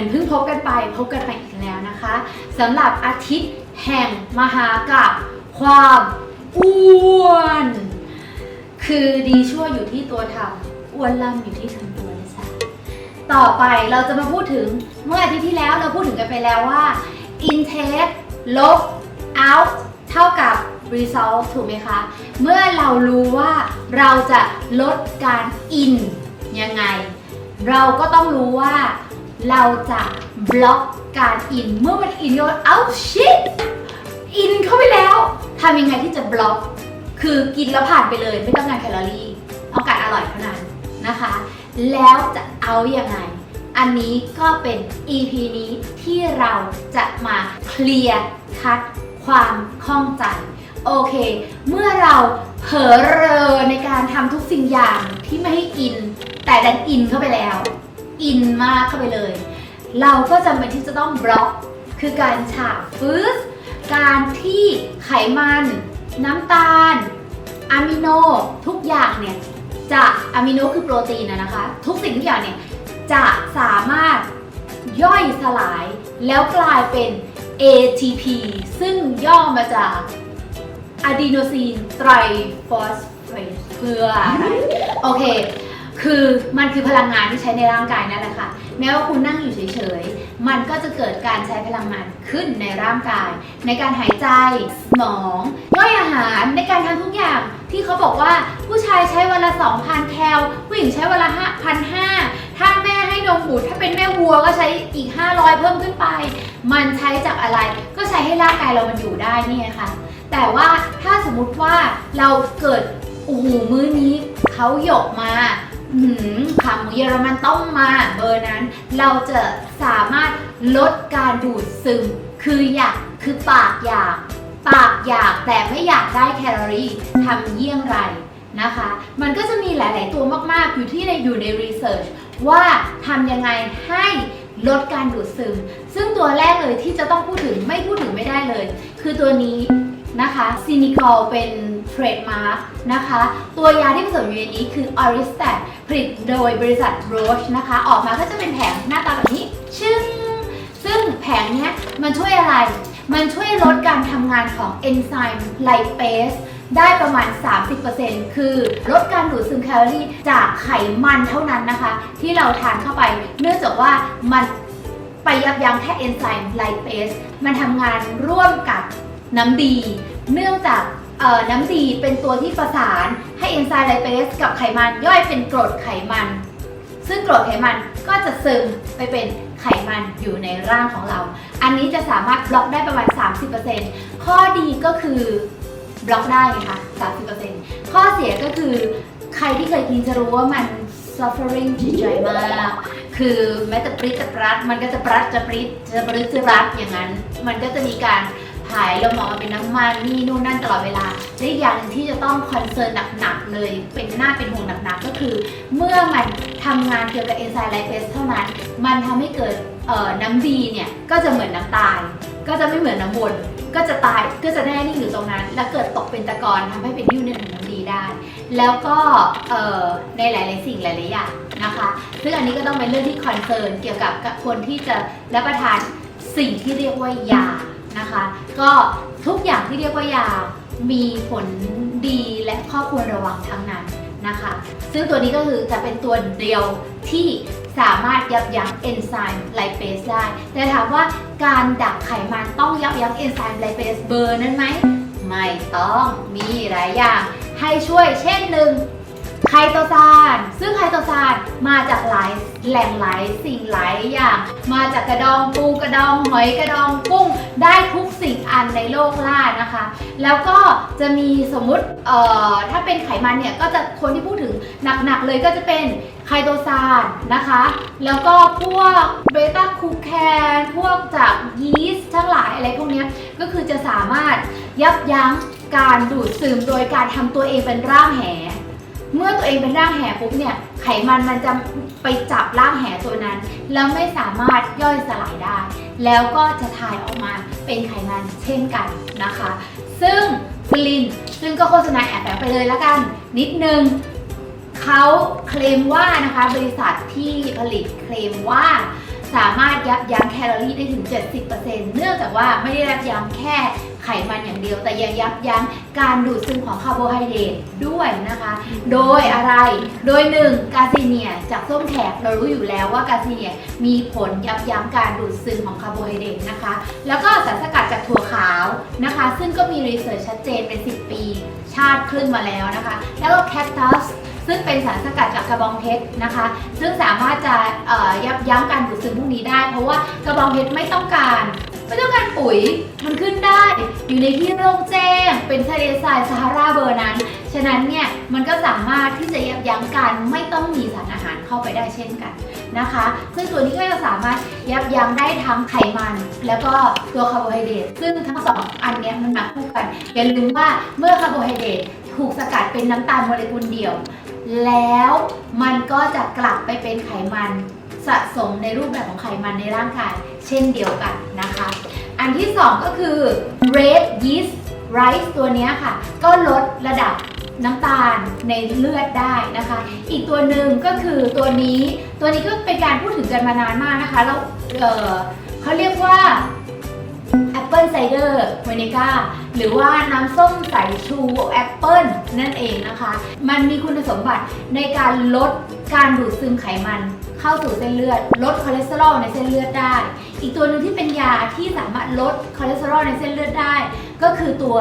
เหมือนเพิ่งพบกันไปพบกันไปอีกแล้วนะคะสำหรับอาทิตย์แห่งมหากาบความอ้วน คือดีชั่วอยู่ที่ตัวทำอ้วนล่ำอยู่ที่ทำตัวนะจ๊ะต่อไปเราจะมาพูดถึงเมื่ออาทิตย์ที่แล้วเราพูดถึงกันไปแล้วว่า intake ลบ out เท่ากับ result ถูกไหมคะ เมื่อเรารู้ว่าเราจะลดการ in ยังไง เราก็ต้องรู้ว่า เราจะบล็อกการ in เมื่อมัน in ก็ out shit in เข้าไปแล้วทำยังไงที่จะบล็อก คือกินแล้วผ่านไปเลยไม่ต้องการแคลอรี่ต้องการอร่อยเท่านั้นนะคะ แล้วจะเอาอยัางไง อันนี้ก็เป็น EP นี้ที่เราจะมาเคลียร์คัดความข้องใจ โอเค เมื่อเราเผลอเรอในการทำทุกสิ่งอย่างที่ไม่ให้อิน แต่ดันอินเข้าไปแล้ว อินมากเข้าไปเลย เราก็จำเป็นที่จะต้องบล็อก คือการฉาบฟื้นการที่ไขมัน น้ำตาลอะมิโนทุกอย่างเนี่ยจะอะมิโนคือโปรตีนนะนะคะ ทุกสิ่งทุกอย่างเนี่ยจะสามารถย่อยสลายแล้วกลายเป็น ATP ซึ่งย่อมาจากอะดีโนซีนไตรฟอสเฟตเพื่ออะไรโอเค คือมันคือพลังงานที่ใช้ในร่างกายนั่นแหละค่ะ แม้ว่าคุณนั่งอยู่เฉยๆ มันก็จะเกิดการใช้พลังงานขึ้นในร่างกาย ในการหายใจ สมองย่อยอาหาร ในการทำทุกอย่าง ที่เขาบอกว่าผู้ชายใช้วันละ 2,000 แคล ผู้หญิงใช้วันละ5,500 ถ้าแม่ให้นมบุตรถ้าเป็นแม่วัวก็ใช้อีก 500 เพิ่มขึ้นไป มันใช้จากอะไร ก็ใช้ให้ร่างกายเรามันอยู่ได้นี่ค่ะ แต่ว่าถ้าสมมุติว่าเราเกิดโอ้โหมื้อนี้เขาหยกมา ขาหมูเยอรมันต้มมาเบอร์นั้น เราจะสามารถลดการดูดซึม คืออยากคือปากอยาก ปากอยากแต่ไม่อยากได้แคลอรี่ทำเยี่ยงไรนะคะ มันก็จะมีหลาย ๆ ตัวมาก ๆ อยู่ที่ในอยู่ในรีเสิร์ชว่าทำยังไงให้ลดการดูดซึม ซึ่งตัวแรกเลยที่จะต้องพูดถึงไม่พูดถึงไม่ได้เลย คือตัวนี้ นะคะซินิคอลเป็นเทรดมาร์กนะคะ ตัวยาที่ผสมอยู่ในนี้คือ o r i s t a t ผลิตโดยบริษัท Roche นะคะ ออกมาก็จะเป็นแผงหน้าตาแบบนี้ ชึ้ง ซึ่งแผงนี้มันช่วยอะไร มันช่วยลดการทำงานของเอนไซม์ไลเปสได้ประมาณ 30%คือลดการดูดซึมแคลอรี่จากไขมันเท่านั้นนะคะ ที่เราทานเข้าไป เนื่องจากว่ามันไปยับยั้งแค่เอนไซม์ไลเปสมันทำงานร่วมกับ น้ำดี เนื่องจากน้ำดีเป็นตัวที่ประสานให้เอนไซม์ไลเปสกับไขมันย่อยเป็นกรดไขมัน ซึ่งกรดไขมันก็จะซึมไปเป็นไขมันอยู่ในร่างของเรา อันนี้จะสามารถบล็อกได้ประมาณ 30%ข้อดีก็คือบล็อกได้ไงคะ30%ข้อเสียก็คือใครที่เคยกินจะรู้ว่ามัน suffering จิตใจมาก คือแม้แต่ปริดจะปรัด มันก็จะปรัดจะปริดจะปริดจะรัดอย่างนั้น มันก็จะมีการ ผายลมออกมาเป็นน้ำมันนี่นู่นนั่นตลอดเวลาและอีกอย่างหนึ่งที่จะต้องคอนเซิร์นหนักๆเลย เป็นหน้าเป็นห่วงหนักๆก็คือ เมื่อมันทำงานเกี่ยวกับเอนไซม์ไลเปสเท่านั้น มันทำให้เกิดน้ำดีเนี่ยก็จะเหมือนน้ำตาย ก็จะไม่เหมือนน้ำวนก็จะตายก็จะแน่นิ่งอยู่ตรงนั้น แล้วเกิดตกเป็นตะกอนทำให้เป็นนิ่วในถุงน้ำดีได้ แล้วก็ในหลาย ๆ สิ่งหลาย ๆ อย่างนะคะซึ่งอันนี้ก็ต้องเป็นเรื่องที่คอนเซิร์นเกี่ยวกับคนที่จะรับประทานสิ่งที่เรียกว่ายา นะคะ ก็ทุกอย่างที่เรียกว่ายา มีผลดีและข้อควรระวังทั้งนั้นนะคะ ซึ่งตัวนี้ก็คือจะเป็นตัวเดียวที่สามารถยับยั้งเอนไซม์ไลเปสได้ แต่ถามว่าการดักไขมันต้องยับยั้งเอนไซม์ไลเปสเบอร์นั้นไหม ไม่ต้องมีหลายอย่างให้ช่วยเช่นหนึ่งไคโตซาน ซึ่งไคโตซานมาจากหลาย แหล่งหลายสิ่งหลายอย่าง มาจากกระดองปูกระดองหอยกระดองกุ้ง ได้ทุกสิ่งอันในโลกล่านะคะ แล้วก็จะมีสมมุติเอ่อถ้าเป็นไขมันเนี่ยก็จะคนที่พูดถึงหนักๆเลยก็จะเป็นไคโตซานนะคะ แล้วก็พวกเบต้าคูแคนพวกจากยีสต์ทั้งหลายอะไรพวกนี้ก็คือจะสามารถยับยั้งการดูดซึมโดยการทำตัวเองเป็นร่างแห เมื่อตัวเองเป็นร่างแหปุ๊บเนี่ยไขมันมันจะไปจับร่างแหตัวนั้น แล้วไม่สามารถย่อยสลายได้ แล้วก็จะถ่ายออกมาเป็นไขมันเช่นกันนะคะ ซึ่งฟลินซึ่งก็โฆษณาแอบแฝงไปเลยละกัน นิดนึงเขาเคลมว่านะคะบริษัทที่ผลิตเคลมว่าสามารถยับยั้งแคลอรี่ได้ถึง 70%เนื่องจากว่าไม่ได้ยับยั้งแค่ มันอย่างเดียว แต่ยังยับยั้งการดูดซึมของคาร์โบไฮเดรตด้วยนะคะ โดยอะไร โดยหนึ่งกาซีเนียจากส้มแขกเรารู้อยู่แล้วว่ากาซีเนียมีผลยับยั้งการดูดซึมของคาร์โบไฮเดรตนะคะ แล้วก็สารสกัดจากถั่วขาวนะคะ ซึ่งก็มีรีเสิร์ชชัดเจนเป็น 10 ปี ชาติครึ่งมาแล้วนะคะ แล้วก็แคคตัสซึ่งเป็นสารสกัดจากกระบองเพชรนะคะ ซึ่งสามารถจะเอ่อยับยั้งการดูดซึมพวกนี้ได้ เพราะว่ากระบองเพชรไม่ต้องการ ไม่ต้องการปุ๋ยมันขึ้นได้ อยู่ในที่โล่งแจ้ง เป็นทะเลทรายซาฮาราเบอร์นั้น ฉะนั้นเนี่ยมันก็สามารถที่จะยับยั้งการไม่ต้องมีสารอาหารเข้าไปได้เช่นกันนะคะ ซึ่งตัวนี้ก็จะสามารถยับยั้งได้ทั้งไขมัน แล้วก็ตัวคาร์โบไฮเดรตซึ่งทั้งสองอันเนี้ยมันมาคู่กันอย่าลืมว่าเมื่อคาร์โบไฮเดรตถูกสกัดเป็นน้ำตาลโมเลกุลเดี่ยว แล้วมันก็จะกลับไปเป็นไขมัน สะสมในรูปแบบของไขมันในร่างกาย เช่นเดียวกันนะคะ อันที่สองก็คือ red yeast rice ตัวนี้ค่ะ ก็ลดระดับน้ำตาลในเลือดได้นะคะ อีกตัวหนึ่งก็คือตัวนี้ ตัวนี้ก็เป็นการพูดถึงกันมานานมากนะคะ แล้วเเขาเรียกว่า Apple Cider Vinegar หรือว่าน้ำส้มสายชูแอปเปิลนั่นเองนะคะ มันมีคุณสมบัติในการลดการดูดซึมไขมัน เข้าสู่เส้นเลือด ลดคอเลสเตอรอลในเส้นเลือดได้ อีกตัวหนึ่งที่เป็นยาที่สามารถลดคอเลสเตอรอลในเส้นเลือดได้ ก็คือตัว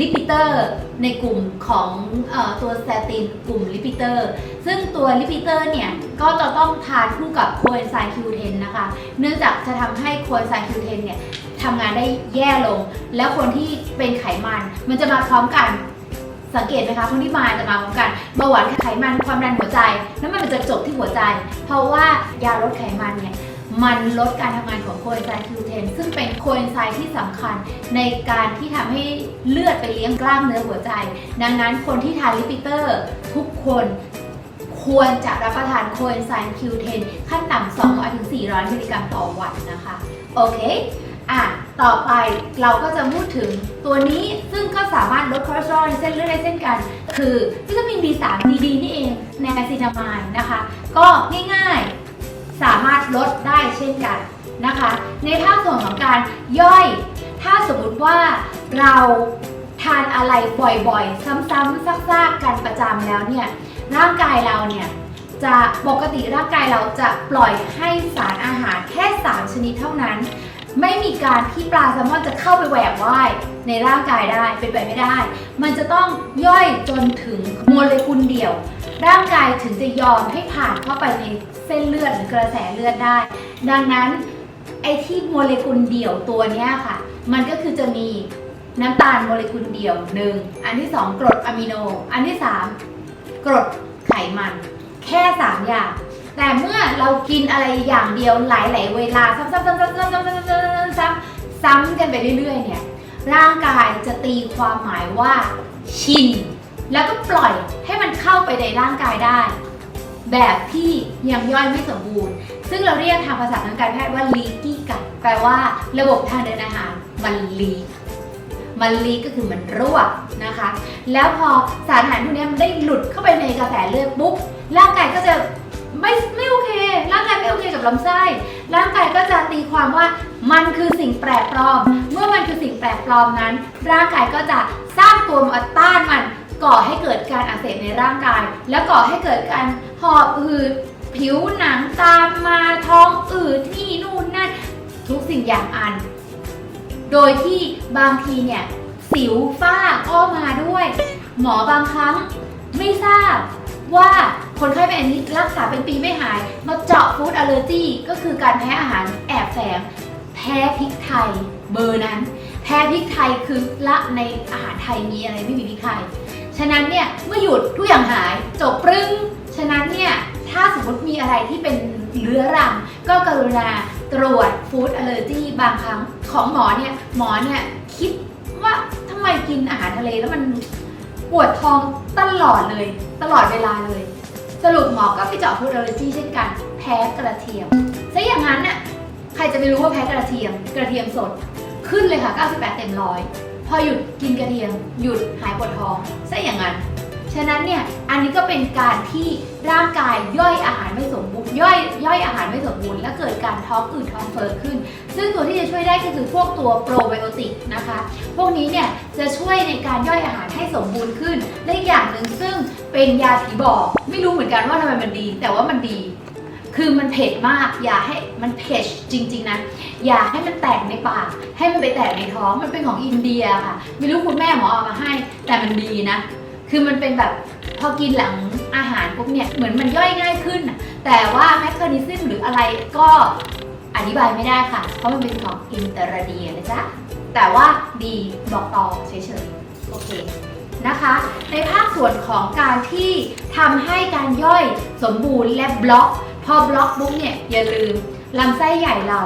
ลิปิเตอร์ในกลุ่มของอตัวสเตตินกลุ่มลิปิเตอร์ ซึ่งตัวลิปิเตอร์เนี่ย ก็จะต้องทานคู่กับโคเอนไซม์ Q10 นนะคะ เนื่องจากจะทำให้โคเอนไซม์ Q10 เนี่ยทำงานได้แย่ลง แล้วคนที่เป็นไขมันมันจะมาพร้อมกัน สังเกตไหมคะคนที่มาจะมาพร้อมกันเบาหวานไขมันความดันหัวใจ แล้วมันจะจบที่หัวใจ เพราะว่ายาลดไขมันเนี่ยมันลดการทำงานของโคเอนไซม์ Q10 ซึ่งเป็นโคเอนไซม์ที่สำคัญในการที่ทำให้เลือดไปเลี้ยงกล้ามเนื้อหัวใจ ดังนั้นคนที่ทานลิปิเตอร์ ทุกคนควรจะรับประทานโคเอนไซม์ Q10 ขั้นต่ำ2 0 0 4 0 0มิลลิกรัมต่อวันนะคะ โอเค อะต่อไปเราก็จะพูดถึงตัวนี้ซึ่งก็สามารถลดคอเลสเตอรอลในเส้นเลือดได้เช่นกัน คือวิตามิน B3 ดีๆนี่เองในซินามายนะคะ ก็ง่ายๆ สามารถลดได้เช่นกันนะคะ ในภาคส่วนของการย่อย ถ้าสมมติว่าเราทานอะไรบ่อยๆ ซ้ำๆซากๆกันประจำแล้วเนี่ยร่างกายเราเนี่ยจะปกติร่างกายเราจะปล่อยให้สารอาหารแค่ 3 ชนิดเท่านั้น ไม่มีการที่ปลาแซลมอนจะเข้าไปแหวกว่ายในร่างกายได้เป็นไปไม่ได้ มันจะต้องย่อยจนถึงโมเลกุลเดียว ร่างกายถึงจะยอมให้ผ่านเข้าไปในเส้นเลือดหรือกระแสเลือดได้ ดังนั้นไอ้ที่โมเลกุลเดี่ยวตัวนี้ค่ะ มันก็คือจะมีน้ำตาลโมเลกุลเดี่ยวหนึ่งอันที่สองกรดอะมิโน อันที่สามกรดไขมัน แค่3อย่าง แต่เมื่อเรากินอะไรอย่างเดียวหลาย ๆ เวลาซ้ำๆๆๆๆๆๆๆๆซ้ำกันไปเรื่อย ๆ เนี่ย ร่างกายจะตีความหมายว่า ชิน แล้วก็ปล่อยให้มันเข้าไปในร่างกายได้ แบบที่ยังย่อยไม่สมบูรณ์ ซึ่งเราเรียกทางภาษาทางการแพทย์ว่า leaky gut แปลว่าระบบทางเดินอาหารมัน leak มันลีกก็คือมันรั่วนะคะ แล้วพอสารอาหารพวกนี้มันได้หลุดเข้าไปในกระแสเลือดปุ๊บร่างกายก็จะ ไม่ไม่โอเค ร่างกายไม่โอเคกับลำไส้ ร่างกายก็จะตีความว่ามันคือสิ่งแปลกปลอม เมื่อมันคือสิ่งแปลกปลอมนั้น ร่างกายก็จะสร้างตัวมาต้านมัน ก่อให้เกิดการอักเสบในร่างกาย แล้วก่อให้เกิดการหอบหืดผิวหนังตามมาท้องอืดที่นู่นนั่นทุกสิ่งอย่างอัน โดยที่บางทีเนี่ยสิวฝ้าก็มาด้วย หมอบางครั้งไม่ทราบ ว่าคนไข้เป็นอันนี้รักษาเป็นปีไม่หายมาเจาะฟู้ดอ l เลอร์จีก็คือการแพ้อาหารแอบแฝงแพ้พริกไทยเบอร์นั้น แพ้พริกไทยคือละในอาหารไทยมีอะไรไม่มีพริกไทย ฉะนั้นเนี่ยเมื่อหยุดทุกอย่างหายจบปรึ้ง ฉะนั้นเนี่ยถ้าสมมติมีอะไรที่เป็นเรื้อรังก็กรุณาตรวจฟู้ดอ l เลอร์จีบางครั้งของหมอเนี่ยหมอเนี่ยคิดว่าทำไมกินอาหารทะเลแล้วมัน ปวดท้องตลอดเลย ตลอดเวลาเลย สรุปหมอก็ไปเจาะพูดอลเลอร์จีเช่นกัน แพ้กระเทียมซะอย่างนั้นน่ะใครจะไปรู้ว่าแพ้กระเทียม กระเทียมสด ขึ้นเลยค่ะ 98 เต็มร้อยพอหยุดกินกระเทียม หยุดหายปวดท้องซะอย่างนั้น ฉะนั้นเนี่ยอันนี้ก็เป็นการที่ร่างกายย่อยอาหารไม่สมบูรณ์ย่อยย่อยอาหารไม่สมบูรณ์และเกิดการท้องอืดท้องเฟ้อขึ้น ซึ่งตัวที่จะช่วยได้ก็คือพวกตัวโปรไบโอติกนะคะ พวกนี้เนี่ยจะช่วยในการย่อยอาหารให้สมบูรณ์ขึ้นและอย่างหนึ่งซึ่งเป็นยาผีบอกไม่รู้เหมือนกันว่าทำไมมันดี แต่ว่ามันดีคือมันเผ็ดมาก อย่าให้มันเผ็ดจริง ๆนะ อย่าให้มันแตกในปาก ให้มันไปแตกในท้อง มันเป็นของอินเดียค่ะ ไม่รู้คุณแม่หมอเอามาให้ แต่มันดีนะ คือมันเป็นแบบพอกินหลังอาหารปุ๊บเนี่ยเหมือนมันย่อยง่ายขึ้น แต่ว่าแมคคานิซึมหรืออะไรก็อธิบายไม่ได้ค่ะ เพราะมันเป็นของอินเตอร์เดียนะจ๊ะ แต่ว่าดีบอกต่อเฉยๆ โอเคนะคะ ในภาคส่วนของการที่ทำให้การย่อยสมบูรณ์และบล็อก พอบล็อกปุ๊บเนี่ยอย่าลืมลำไส้ใหญ่เรา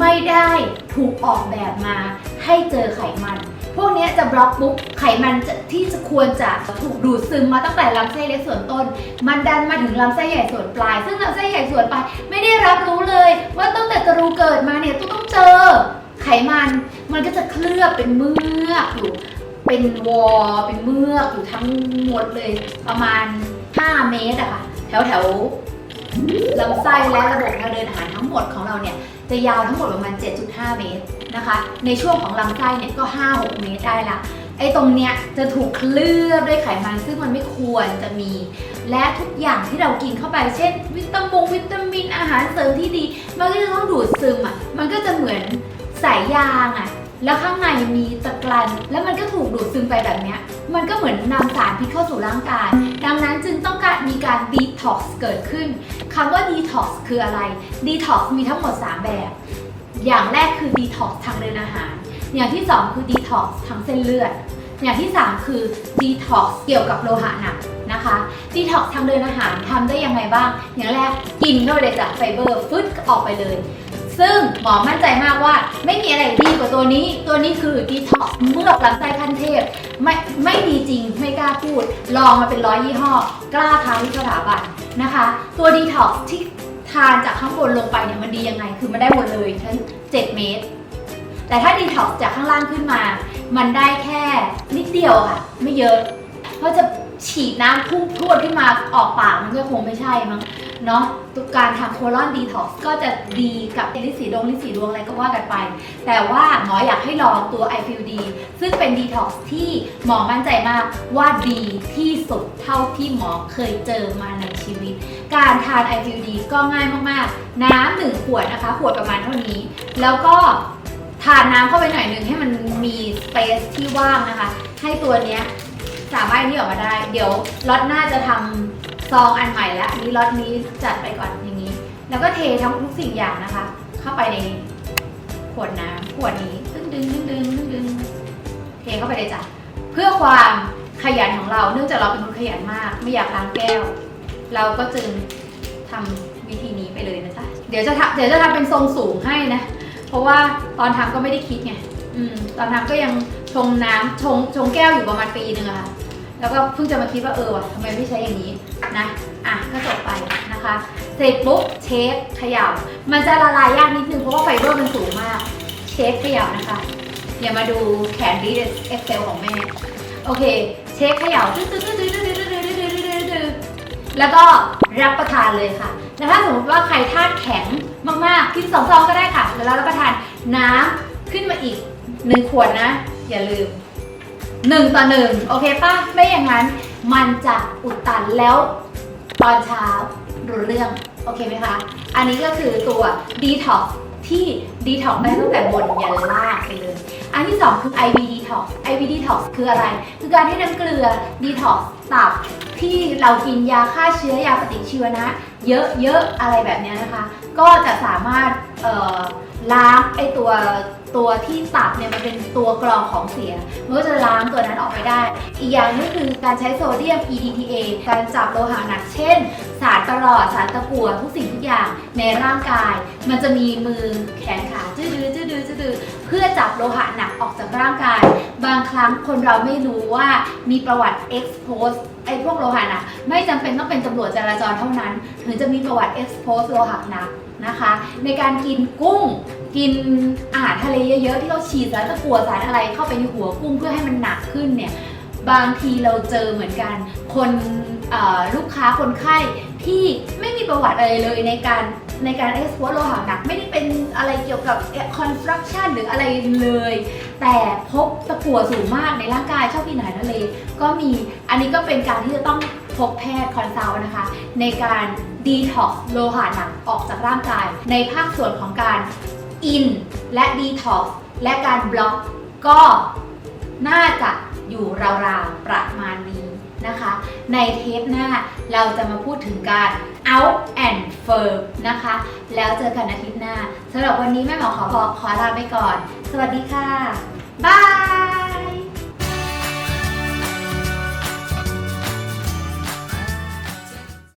ไม่ได้ถูกออกแบบมาให้เจอไขมัน พวกนี้จะบล็อกปุ๊บไขมันจะที่จะควรจะถูกดูดซึมมาตั้งแต่ลำไส้เล็กส่วนต้น มันดันมาถึงลำไส้ใหญ่ส่วนปลาย ซึ่งลำไส้ใหญ่ส่วนปลายไม่ได้รับรู้เลยว่าตั้งแต่กระรูเกิดมาเนี่ยต้องเจอ ไขมันมันก็จะเคลือบเป็นเมือกอยู่เป็นวอเป็นเมือกอยู่ทั้งหมดเลยประมาณ 5 เมตรอะค่ะแถวแถว ลำไส้และระบบทางเดินอาหารทั้งหมดของเราเนี่ยจะยาวทั้งหมดประมาณ 7.5 เมตรนะคะ ในช่วงของลำไส้เนี่ยก็ 5-6 เมตรได้ละไอ้ตรงเนี้ยจะถูกเคลือบด้วยไขมันซึ่งมันไม่ควรจะมี และทุกอย่างที่เรากินเข้าไปเช่น วิตามินวิตามินอาหารเสริมที่ดี มันก็จะต้องดูดซึมอะมันก็จะเหมือนสายยางอะแล้วข้างในมีตะกรันแล้วมันก็ถูกดูดซึมไปแบบเนี้ย มันก็เหมือนนำสารพิษเข้าสู่ร่างกาย ดังนั้นจึงต้องการมีการดีท็อกซ์เกิดขึ้นคำว่าดีท็อกซ์คืออะไรดีท็อกซ์มีทั้งหมด 3 แบบ อย่างแรกคือดีท็อกซ์ทางเดินอาหาร อย่างที่ 2 คือดีท็อกซ์ทางเส้นเลือด อย่างที่ 3 คือดีท็อกซ์เกี่ยวกับโลหะหนักนะคะดีท็อกซ์ทางเดินอาหารทำได้ยังไงบ้าง อย่างแรกกินเข้าไปเลยจากไฟเบอร์ฟึดออกไปเลย ซึ่งหมอมั่นใจมากว่าไม่มีอะไรดีกว่าตัวนี้ ตัวนี้คือดีท็อกซ์เมื่อกลำไส้ขั้นเทพ ไม่ไม่ดีจริงไม่กล้าพูด ลองมาเป็นร้อยยี่ห้อ กล้าท้าที่สถาบันนะคะ ตัวดีท็อกซ์ที่ทานจากข้างบนลงไปเนี่ยมันดียังไง คือมันได้หมดเลยทั้ง7เมตร แต่ถ้าดีท็อกซ์จากข้างล่างขึ้นมา มันได้แค่นิดเดียวค่ะ ไม่เยอะ เพราะจะฉีดน้ำพุ่งพรวดขึ้นมาออกปากมันก็คงไม่ใช่มั้ง เนาะตัวการทำโคลอนดีท็อกซ์ก็จะดีกับลินสีดงลินสีดวงอะไรก็ว่ากันไป แต่ว่าหมออยากให้ลองตัว i f e e l D ซึ่งเป็นดีท็อกซ์ที่หมอมั่นใจมากว่าดีที่สุดเท่าที่หมอเคยเจอมาในชีวิต การทาน i f e e l D ก็ง่ายมากๆ น้ำหนึ่งขวดนะคะ ขวดประมาณเท่านี้ แล้วก็ทานน้ำเข้าไปหน่อยหนึงให้มันมีสเปซที่ว่างนะคะ ให้ตัวเนี้ยสามารถนี่ออกมาได้ เดี๋ยวล็อตหน้าจะทำ ซองอันใหม่แล้วอันนี้ล็อตนี้จัดไปก่อนอย่างนี้ แล้วก็เททั้งทุกสิ่งอย่างนะคะ เข้าไปในขวดน้ำขวดนี้ดึงดึงดึงดึงดึงดึงเทเข้าไปเลยจ้ะเพื่อความขยันของเราเนื่องจากเราเป็นคนขยันมาก ไม่อยากล้างแก้ว เราก็จึงทำวิธีนี้ไปเลยนะจ๊ะเดี๋ยวจะทำเดี๋ยวจะทำเป็นทรงสูงให้นะ เพราะว่าตอนทำก็ไม่ได้คิดไงอืมตอนทำก็ยังชงน้ำชงชงแก้วอยู่ประมาณปีหนึ่งอะค่ะแล้วก็เพิ่งจะมาคิดว่าเออว่ะทำไมไม่ใช้อย่างนี้ นะ อะก็จบไปนะคะ เสร็จปุ๊บเชฟเขย่า มันจะละลายยากนิดนึงเพราะว่าไฟเบอร์มันสูงมาก เชฟเขย่านะคะ เดี๋ยวมาดูแขนดีดเอ็กเซลของแม่ โอเค เชฟเขย่าแล้วก็รับประทานเลยค่ะ แล้วถ้าสมมติว่าใครทาดแข็งมากๆ กินสองซองก็ได้ค่ะ แล้วรับประทานน้ำขึ้นมาอีกหนึ่งขวดนะ อย่าลืมหนึ่งต่อหนึ่งโอเคป้ะไม่อย่างนั้น มันจะอุดตันแล้วตอนเช้ารู้เรื่อง โอเคไหมคะ อันนี้ก็คือตัว detox ที่ดีท็อกได้ตั้งแต่บนยันล่างไปเลย อันที่ 2 คือ IV detox IV detox คืออะไร คือการให้น้ำเกลือ detox ตับที่เรากินยาฆ่าเชื้อยาปฏิชีวนะ เยอะๆอะไรแบบนี้นะคะ ก็จะสามารถเอ่อล้างไอตัว ตัวที่ตับเนี่ยมันเป็นตัวกรองของเสีย มันก็จะล้างตัวนั้นออกไปได้ อีกอย่างก็คือการใช้โซเดียม EDTA การจับโลหะหนักเช่น สารตะลอดสารตะกั่วทุกสิ่งทุกอย่างในร่างกาย มันจะมีมือแขนขาจืดื้อจื้อดื้อจื้อดื้อ พื่อจับโลหะหนักออกจากร่างกาย บางครั้งคนเราไม่รู้ว่ามีประวัติ expose ไอ้พวกโลหะหนักไม่จำเป็นต้องเป็นตำรวจจราจรเท่านั้น ถึงจะมีประวัติ expose โลหะหนักนะคะ ในการกินกุ้งกินอาหารทะเลเยอะๆที่เราฉีดสารตะกั่วสารอะไรเข้าไปในหัวกุ้งเพื่อให้มันหนักขึ้นเนี่ยบางทีเราเจอเหมือนกัน คนลูกค้าคนไข้ที่ไม่มีประวัติอะไรเลยในการ ในการเอ็กซ์พอร์โลหะหนักไม่ได้เป็นอะไรเกี่ยวกับคอนสตรั c ชั่นหรืออะไรเลย แต่พบตะกั่วสูงมากในร่างกายชอบกินอาหารทะเล ก็มีอันนี้ก็เป็นการที่จะต้องพบแพทย์คอนซัลท์นะคะ ในการดีท็อกโลหะหนักออกจากร่างกาย ในภาคส่วนของการอินและดีท็อกและการบล็อกก็น่าจะอยู่ราวๆประมาณนี้ นะคะ ในเทปหน้าเราจะมาพูดถึงการ out and firm นะคะ แล้วเจอกันอาทิตย์หน้าสำหรับวันนี้แม่หมอขอขอขอลาไปก่อน สวัสดีค่ะ บาย